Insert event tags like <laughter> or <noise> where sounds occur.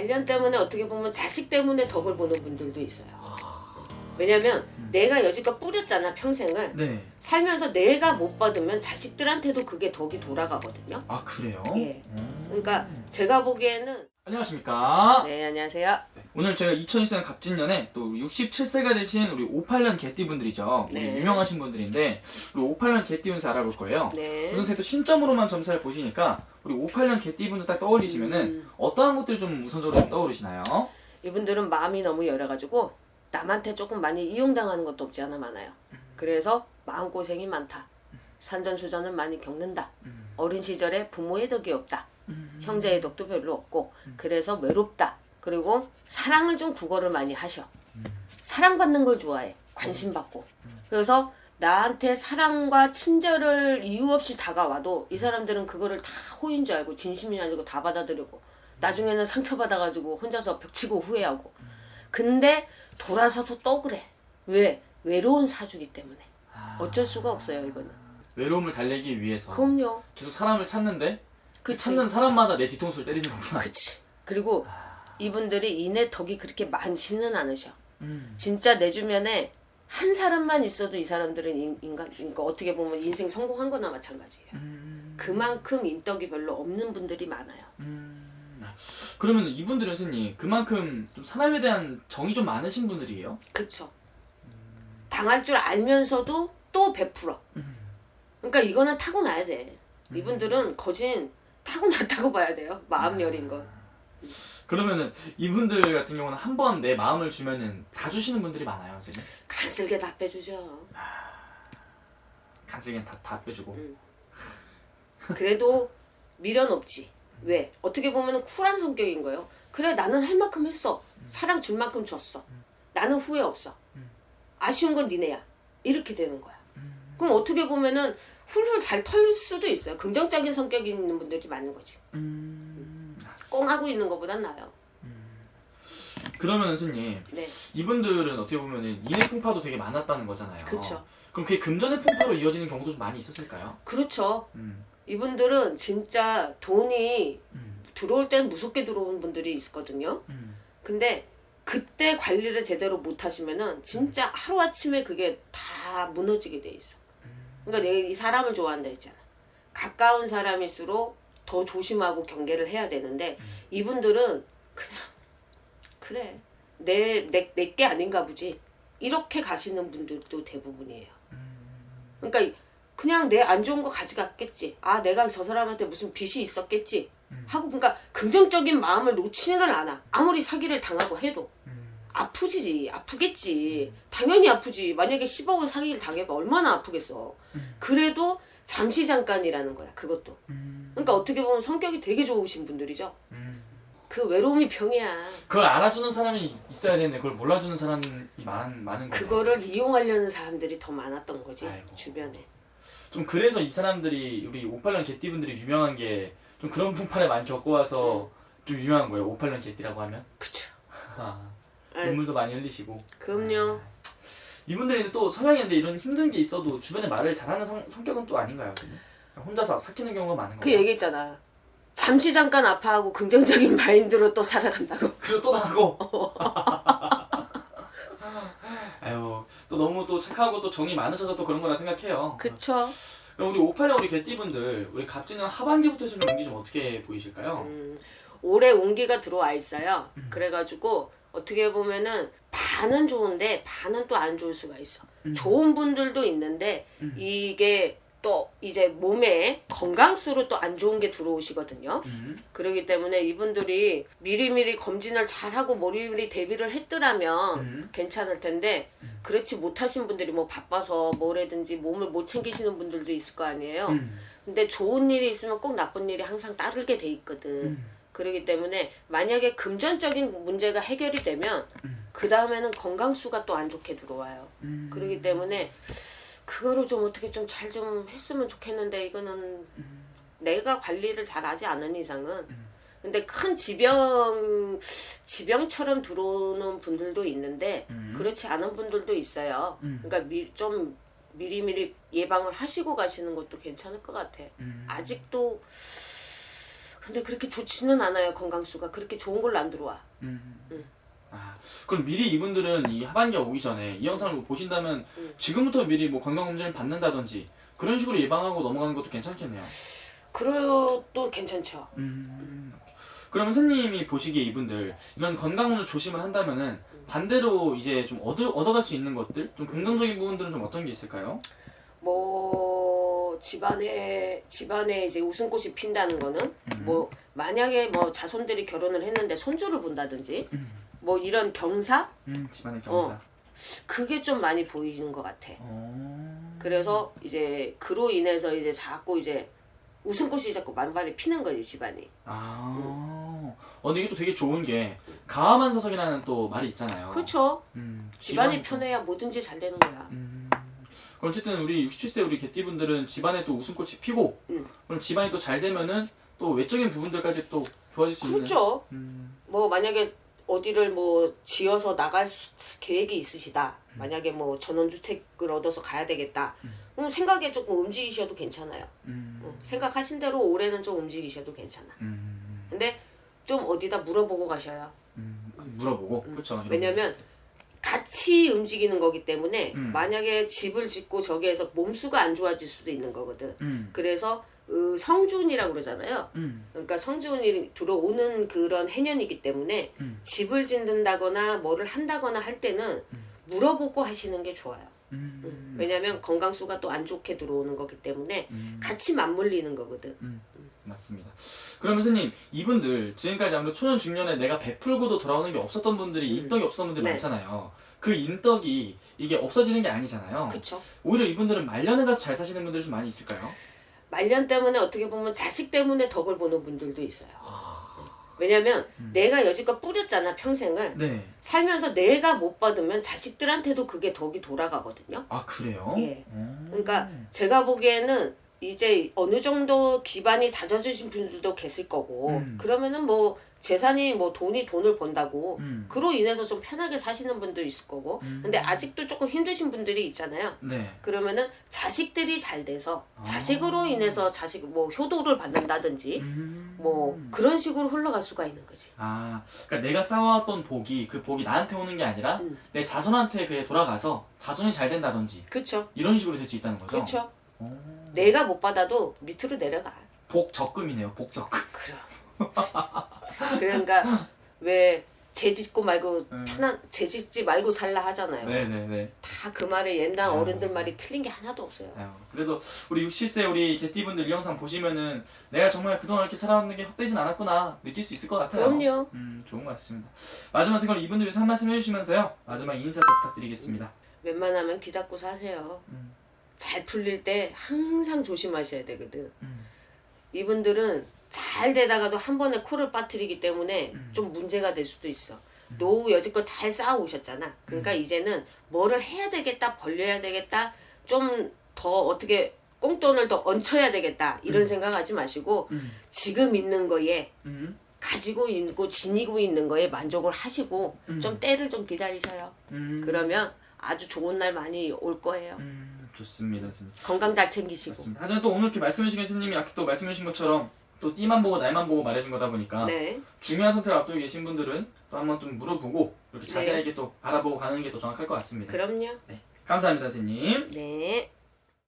말년 때문에 어떻게 보면 자식 때문에 덕을 보는 분들도 있어요. 왜냐면 음. 내가 여지껏 뿌렸잖아 평생을 네. 살면서 내가 못 받으면 자식들한테도 그게 덕이 돌아가거든요. 아 그래요? 예. 음. 그러니까 제가 보기에는 안녕하십니까? 네 안녕하세요. 오늘 저희가 2024년 갑진년에 또 67세가 되신 우리 58년 개띠분들이죠. 우리 네. 유명하신 분들인데 우리 58년 개띠 운세 알아볼 거예요. 네. 우선 또 신점으로만 점사를 보시니까 우리 58년 개띠분들 딱 떠올리시면은 음, 어떠한 것들이 좀 우선적으로 좀 떠오르시나요? 이분들은 마음이 너무 열어가지고 남한테 조금 많이 이용당하는 것도 없지 않아 많아요. 그래서 마음 고생이 많다. 산전수전을 많이 겪는다. 음. 어린 시절에 부모의 덕이 없다. 음. 형제의 덕도 별로 없고 음. 그래서 외롭다. 그리고 사랑을 좀 국어를 많이 하셔. 음. 사랑받는 걸 좋아해. 관심 받고. 음. 그래서 나한테 사랑과 친절을 이유 없이 다가와도 이 사람들은 그거를 다 호인 줄 알고 진심이 아니고 다 받아들이고 나중에는 상처받아가지고 혼자서 벽치고 후회하고 근데 돌아서서 또 그래 왜 외로운 사주기 때문에 아. 어쩔 수가 없어요 이거는 외로움을 달래기 위해서 그럼요 계속 사람을 찾는데 그 그치 찾는 사람마다 내 뒤통수를 때리는 거구나. 그치 그리고 아. 이분들이 인의 덕이 그렇게 많지는 않으셔 음. 진짜 내 주변에 한 사람만 있어도 이 사람들은 인, 인간 그러니까 어떻게 보면 인생 성공한 거나 마찬가지예요 음. 그만큼 인덕이 별로 없는 분들이 많아요 음. 그러면 이분들은 선생님 그만큼 좀 사람에 대한 정이 좀 많으신 분들이에요? 그쵸 당할 줄 알면서도 또 베풀어 음. 그러니까 이거는 타고나야 돼 이분들은 거진 타고났다고 봐야 돼요 마음 여린 거 그러면은 이분들 같은 경우는 한 번 내 마음을 주면은 다 주시는 분들이 많아요, 선생님. 간슬게 다 빼주죠. 간식은 다, 다 빼주고. 음. 그래도 미련 없지. 왜? 어떻게 보면 쿨한 성격인 거예요. 그래 나는 할 만큼 했어. 사랑 줄 만큼 줬어. 나는 후회 없어. 음. 아쉬운 건 니네야. 이렇게 되는 거야. 음. 그럼 어떻게 보면은 훌훌 잘 털 수도 있어요. 긍정적인 성격이 있는 분들이 많은 거지. 음. 꽁 하고 있는 것보단 나아요 그러면 선생님 네 이분들은 어떻게 보면은 인의 풍파도 되게 많았다는 거잖아요. 그렇죠 그럼 그게 금전의 풍파로 이어지는 경우도 좀 많이 있었을까요? 그렇죠 음. 이분들은 진짜 돈이 음. 들어올 땐 무섭게 들어오는 분들이 있거든요 음. 근데 그때 관리를 제대로 못 하시면은 진짜 하루 아침에 그게 다 무너지게 돼 있어 그러니까 내가 이 사람을 좋아한다 했잖아 가까운 사람일수록 더 조심하고 경계를 해야 되는데 음. 이분들은 그냥 그래 내 내 내 게 아닌가 보지 이렇게 가시는 분들도 대부분이에요 음. 그러니까 그냥 내 안 좋은 거 가져갔겠지 아 내가 저 사람한테 무슨 빚이 있었겠지 음. 하고 그러니까 긍정적인 마음을 놓지는 않아 아무리 사기를 당하고 해도 음. 아프지 아프겠지 당연히 아프지 만약에 10억 원 사기를 당해봐 얼마나 아프겠어 음. 그래도 잠시 잠깐이라는 거야 그것도 음. 그러니까 어떻게 보면 성격이 되게 좋으신 분들이죠 음. 그 외로움이 병이야 그걸 알아주는 사람이 있어야 되는데 그걸 몰라주는 사람이 많은 많은 거예요. 그거를 이용하려는 사람들이 더 많았던 거지 아이고. 주변에 좀 그래서 이 사람들이 우리 58년 개띠분들이 유명한 게 좀 그런 풍파를 많이 겪어와서 좀 유명한 거예요. 58년 개띠라고 하면 그쵸 아, 눈물도 많이 흘리시고 그럼요 이분들이 또 성향인데 이런 힘든 게 있어도 주변에 말을 잘하는 성, 성격은 또 아닌가요? 그냥? 혼자서 삭히는 경우가 많은 그 거예요. 얘기했잖아 잠시 잠깐 아파하고 긍정적인 마인드로 또 살아간다고 <laughs> 그리고 또 나가고. <laughs> 아유 또 너무 또 착하고 또 정이 많으셔서 또 그런 거라 생각해요. 그쵸 그럼 우리 58년 우리 개띠분들 우리 갑진년 하반기부터 좀 운기 좀 어떻게 보이실까요? 음, 올해 운기가 들어와 있어요. 음. 그래가지고 어떻게 보면은 반은 좋은데 반은 또 안 좋을 수가 있어. 음. 좋은 분들도 있는데 음. 이게 또 이제 몸에 건강수로 또 안 좋은 게 들어오시거든요. 음. 그렇기 때문에 이분들이 미리미리 검진을 잘하고 머리미리 대비를 했더라면 음. 괜찮을 텐데 음. 그렇지 못하신 분들이 뭐 바빠서 뭐라든지 몸을 못 챙기시는 분들도 있을 거 아니에요. 음. 근데 좋은 일이 있으면 꼭 나쁜 일이 항상 따르게 돼 있거든. 음. 그렇기 때문에 만약에 금전적인 문제가 해결이 되면 음. 그 다음에는 건강수가 또 안 좋게 들어와요. 음. 그렇기 때문에 그거를 좀 어떻게 좀 잘 좀 했으면 좋겠는데 이거는 음. 내가 관리를 잘 하지 않은 이상은 음. 근데 큰 지병 지병처럼 들어오는 분들도 있는데 음. 그렇지 않은 분들도 있어요. 음. 그러니까 미, 좀 미리미리 예방을 하시고 가시는 것도 괜찮을 것 같아. 음. 아직도 근데 그렇게 좋지는 않아요 건강수가 그렇게 좋은 걸로 안 들어와. 음. 음. 아, 그럼 미리 이분들은 이 하반기가 오기 전에 이 영상을 뭐 보신다면 음. 지금부터 미리 뭐 건강검진을 받는다든지 그런 식으로 예방하고 넘어가는 것도 괜찮겠네요. 그래도 괜찮죠. 음. 그러면 선생님이 보시기에 이분들 이런 건강으로 조심을 한다면은 반대로 이제 좀 얻어, 얻어갈 수 있는 것들 좀 긍정적인 부분들은 좀 어떤 게 있을까요? 뭐 집안에 집안에 이제 웃음꽃이 핀다는 거는 음. 뭐 만약에 뭐 자손들이 결혼을 했는데 손주를 본다든지 음. 뭐 이런 경사 음, 집안의 경사. 그게 좀 많이 보이는 것 같아. 어. 그래서 이제 그로 인해서 이제 자꾸 이제 웃음꽃이 자꾸 만발히 피는 거지 집안이. 아. 어, 근데 이게 또 되게 좋은 게 가만 사석이라는 또 말이 있잖아요. 그렇죠. 음, 집안이 집안- 편해야 뭐든지 잘 되는 거야. 음. 그럼 어쨌든 우리 67세 우리 개띠분들은 집안에 또 웃음꽃이 피고 음. 그럼 집안이 또 잘 되면은 또 외적인 부분들까지 또 좋아질 수 있는. 그렇죠. 음. 뭐 만약에 어디를 뭐 지어서 나갈 수- 계획이 있으시다. 만약에 뭐 전원주택을 얻어서 가야 되겠다. 음. 그럼 생각에 조금 움직이셔도 괜찮아요. 음. 어, 생각하신 대로 올해는 좀 움직이셔도 괜찮아. 음. 근데 좀 어디다 물어보고 가셔요. 음. 물어보고 음. 그렇죠. 왜냐면 같이 움직이는 거기 때문에 음. 만약에 집을 짓고 저기에서 몸수가 안 좋아질 수도 있는 거거든. 음. 그래서 어, 성준이라고 그러잖아요. 음. 그러니까 성준이 들어오는 그런 해년이기 때문에 음. 집을 짓는다거나 뭐를 한다거나 할 때는 음. 물어보고 하시는 게 좋아요. 음. 음. 왜냐면 건강수가 또 안 좋게 들어오는 거기 때문에 음. 같이 맞물리는 거거든. 맞습니다. 그러면 선생님 이분들 지금까지 아무래도 초년 중년에 내가 베풀고도 돌아오는 게 없었던 분들이 음. 인덕이 없었던 분들이 네. 많잖아요. 그 인덕이 이게 없어지는 게 아니잖아요. 그쵸? 오히려 이분들은 말년에 가서 잘 사시는 분들이 좀 많이 있을까요? 말년 때문에 어떻게 보면 자식 때문에 덕을 보는 분들도 있어요. 왜냐면 음. 내가 여지껏 뿌렸잖아 평생을 네. 살면서 내가 못 받으면 자식들한테도 그게 덕이 돌아가거든요. 아 그래요? 예. 음. 그러니까 제가 보기에는 이제 어느 정도 기반이 다져주신 분들도 계실 거고 음. 그러면은 뭐 재산이 뭐 돈이 돈을 번다고 음. 그로 인해서 좀 편하게 사시는 분도 있을 거고 음. 근데 아직도 조금 힘드신 분들이 있잖아요. 네. 그러면은 자식들이 잘 돼서 아. 자식으로 인해서 자식 뭐 효도를 받는다든지 음. 뭐 그런 식으로 흘러갈 수가 있는 거지. 아, 그러니까 내가 쌓아왔던 복이 그 복이 나한테 오는 게 아니라 음. 내 자손한테 그게 돌아가서 자손이 잘 된다든지 그렇죠. 이런 식으로 될 수 있다는 거죠. 그렇죠. 오. 내가 못 받아도 밑으로 내려가. 복 적금이네요. 복 적금. 그럼. 그러니까 왜 재짓고 말고 음. 편한 재짓지 말고 살라 하잖아요. 네네네. 다 그 말에 옛날 아유. 어른들 말이 틀린 게 하나도 없어요. 아유, 그래도 우리 60세 우리 개띠분들 이 영상 보시면은 내가 정말 그동안 이렇게 살아왔는 게 헛되진 않았구나 느낄 수 있을 것 같아요. 그럼요. 음, 좋은 것 같습니다. 마지막 생각 이분들 위해서 한 말씀 해주시면서요. 마지막 인사 또 부탁드리겠습니다. 웬만하면 귀 닫고 사세요. 음. 잘 풀릴 때 항상 조심하셔야 되거든. 음. 이분들은 잘 되다가도 한 번에 코를 빠뜨리기 때문에 음. 좀 문제가 될 수도 있어. 노후 여지껏 잘 쌓아 오셨잖아. 그러니까 음. 이제는 뭐를 해야 되겠다, 벌려야 되겠다, 좀 더 어떻게 꽁돈을 더 얹혀야 되겠다 이런 음. 생각하지 마시고 음. 지금 있는 거에 음. 가지고 있고 지니고 있는 거에 만족을 하시고 음. 좀 때를 좀 기다리셔요. 음. 그러면 아주 좋은 날 많이 올 거예요. 음, 좋습니다, 선생님. 건강 잘 챙기시고. 맞습니다. 하지만 또 오늘 이렇게 말씀해주신 선생님이 아까 또 말씀해주신 것처럼 또 띠만 보고 날만 보고 말해준 거다 보니까 네. 중요한 선택을 앞두고 계신 분들은 또 한번 좀 물어보고 이렇게 네. 자세하게 또 알아보고 가는 게 더 정확할 것 같습니다. 그럼요. 감사합니다, 선생님. 네.